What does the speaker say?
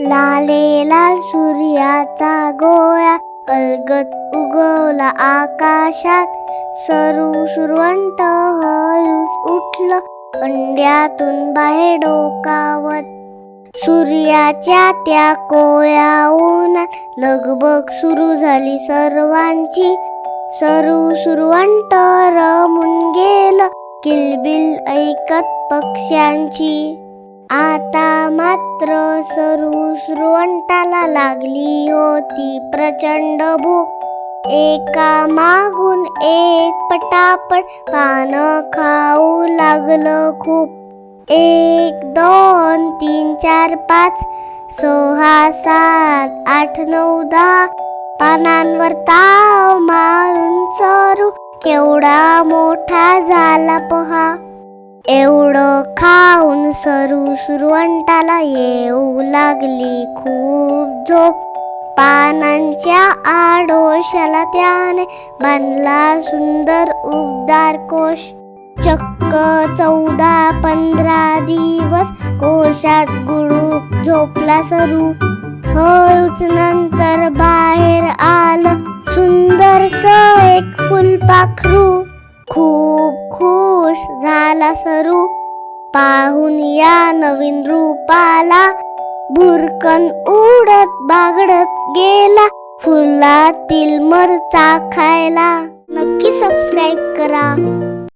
लाले लाल सूर्याचा गोळा अलगत उगवला आकाशात. सरू सुरवंट हळूच उठलं अंड्यातून बाहेर डोकावत. सूर्याच्या त्या कोया उन्हात लगबग सुरू झाली सर्वांची. सरू सुरवंट रमून गेलं किलबिल ऐकत पक्ष्यांची. आता मात्र सरू सुरवंटाला लागली होती प्रचंड भूक. एका मागून एक पटापट पानं खाऊ लागलं खूप. एक दोन तीन चार पाच सहा सात आठ नऊ दहा. पानांवर ताव मारून चरू. केवढा मोठा झाला पहा. एवढं खाऊन सरू सुरवंटाला येऊ लागली खूप झोप. पानांच्या आडोशाला त्याने बांधला सुंदर उबदार कोश. चक्क चौदा पंधरा दिवस कोशात गुडूप झोपला सरू. हळूच नंतर बाहेर आलं सुंदरस एक फुलपाखरू. खूप खुश झाला सरू. पाहून या नवीन रूपाला. बुरकन उडत बागडत गेला फुलातील मरचा खायला. नक्की सबस्क्राईब करा.